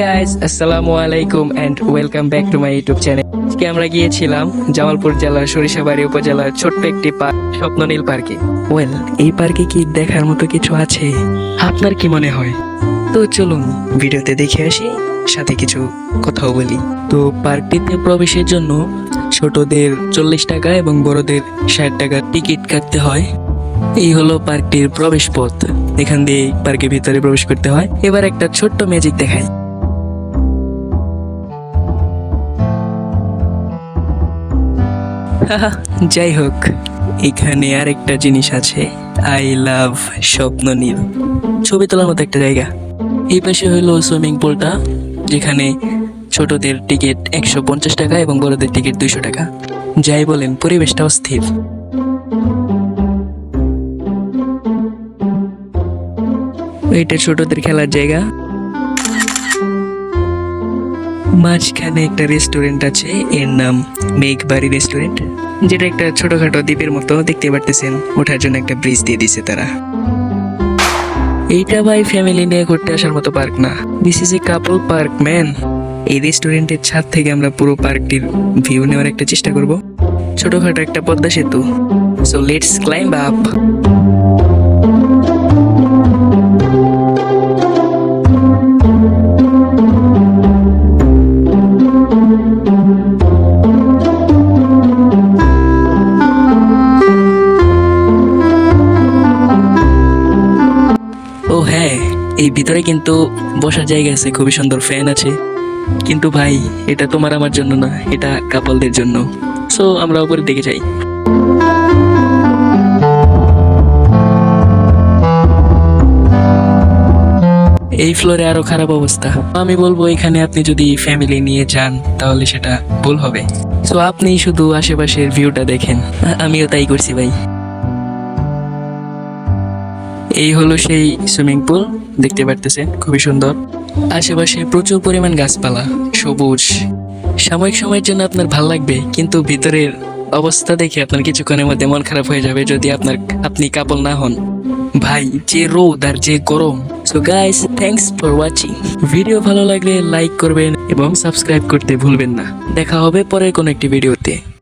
Guys আসসালামু আলাইকুম and welcome back to my YouTube channel আজকে আমরা গিয়েছিলাম জামালপুর জেলার সরিষাবাড়ি উপজেলার ছোট্ট একটি পার্ক, স্বপ্ননীল পার্কে। ওয়েল এই পার্কে কি দেখার মতো কিছু আছে? আপনার কি মনে হয়? তো চলুন, ভিডিওতে দেখে আসি, সাথে কিছু কথাও বলি। তো পার্কটিতে প্রবেশের জন্য ছোটদের চল্লিশ টাকা এবং বড়দের ষাট টাকা টিকিট কাটতে হয়। এই হলো পার্কটির প্রবেশ পথ। এখান দিয়ে পার্কের ভিতরে প্রবেশ করতে হয়। এবার একটা ছোট্ট ম্যাজিক হাহা, যাই হোক এখানে আরেকটা জিনিস আছে। আই লাভ স্বপ্ন নীল ছবি তোলার মতো একটা জায়গা। এই পাশে হলো সুইমিং পুলটা যেখানে ছোটদের টিকিট একশো পঞ্চাশ টাকা এবং বড়দের টিকিট দুইশো টাকা। যাই বলেন পরিবেশটা অস্থির এটা ছোটদের খেলার জায়গা। মাঝখানে একটা রেস্টুরেন্ট আছে, এর নাম মেঘবাড়ি রেস্টুরেন্ট, যেটা একটা ছোটখাটো দ্বীপের মতো দেখতে পারতেছেন, ওঠার জন্য একটা ব্রিজ দিয়ে দিছে তারা। এইটা ভাই ফ্যামিলি নিয়ে ঘুরতে আসার মতো পার্ক না। This is a couple park man এই রেস্টুরেন্টের ছাদ থেকে আমরা পুরো পার্কটির ভিউ নেওয়ার একটা চেষ্টা করব। ছোটখাটো একটা পদ্মা সেতু। সো লেটস ক্লাইম্ব আপ এই ভিতরে কিন্তু বসার জায়গা আছে, খুবই সুন্দর ফ্যান আছে। কিন্তু ভাই, এটা তোমার আমার জন্য না, এটা কাপলদের জন্য। সো আমরা উপরে দিকে যাই। এই ফ্লোরে আরও খারাপ অবস্থা। আমি বলব, এখানে আপনি যদি ফ্যামিলি নিয়ে যান, তাহলে সেটা ভুল হবে। সো আপনি শুধু আশেপাশের ভিউটা দেখেন। আমিও তাই করছি ভাই। এই হলো সেই সুইমিং পুল, দেখতে পারতেছেন, খুবই সুন্দর। আশেপাশে প্রচুর পরিমাণ গাছপালা, সবুজ। সাময়িক সময়ের জন্য আপনার ভালো লাগবে, কিন্তু ভিতরের অবস্থা দেখে আপনার কিছুক্ষণের মধ্যে মন খারাপ হয়ে যাবে যদি আপনার, আপনি কাপল না হন। ভাই, যে রোদ আর যে গরম। So guys thanks for watching video ভালো লাগলে লাইক করবেন এবং সাবস্ক্রাইব করতে ভুলবেন না। দেখা হবে পরের কোনো একটি ভিডিওতে।